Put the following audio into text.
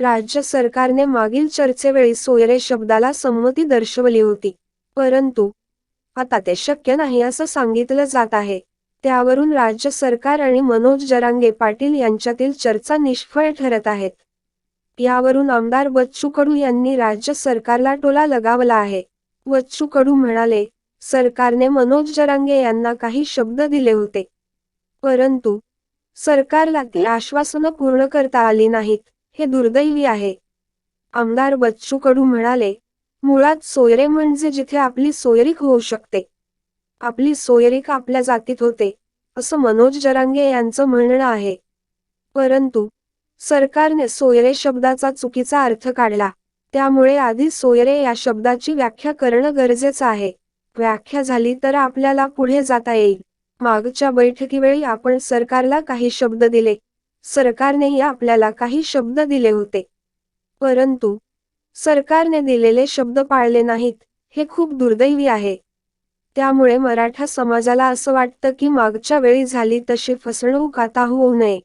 राज्य सरकारने मागील चर्चेवेळी सोयरे शब्दाला संमती दर्शवली होती. परंतु आता ते शक्य नाही असं सांगितलं जात आहे. त्यावरून राज्य सरकार आणि मनोज जरांगे पाटील यांच्यातील चर्चा निष्फळ ठरत आहेत. यावरून आमदार बच्चू कडू यांनी राज्य सरकारला टोला लगावला आहे. बच्चू कडू म्हणाले सरकारने मनोज जरांगे यांना काही शब्द दिले होते. परंतु सरकारला ती आश्वासनं पूर्ण करता आली नाहीत. हे दुर्दैवी आहे. आमदार बच्चू कडू म्हणाले मुळात सोयरे म्हणजे जिथे आपली सोयरीक होऊ शकते. आपली सोयरीक आपल्या जातीत होते असं मनोज जरांगे यांचं म्हणणं आहे. परंतु सरकारने सोयरे शब्दाचा चुकीचा अर्थ काढला. त्यामुळे आधी सोयरे या शब्दाची व्याख्या करणं गरजेचं आहे. व्याख्या झाली तर आपल्याला पुढे जाता येईल. मागच्या बैठकीवेळी आपण सरकारला काही शब्द दिले. सरकारनेही आपल्याला काही शब्द दिले होते. परंतु सरकारने दिलेले शब्द पाळले नाहीत हे खूप दुर्दैवी आहे. त्यामुळे मराठा समाजाला असं वाटतं की मागच्या वेळी झाली तशी फसवणूक आता होऊ नये.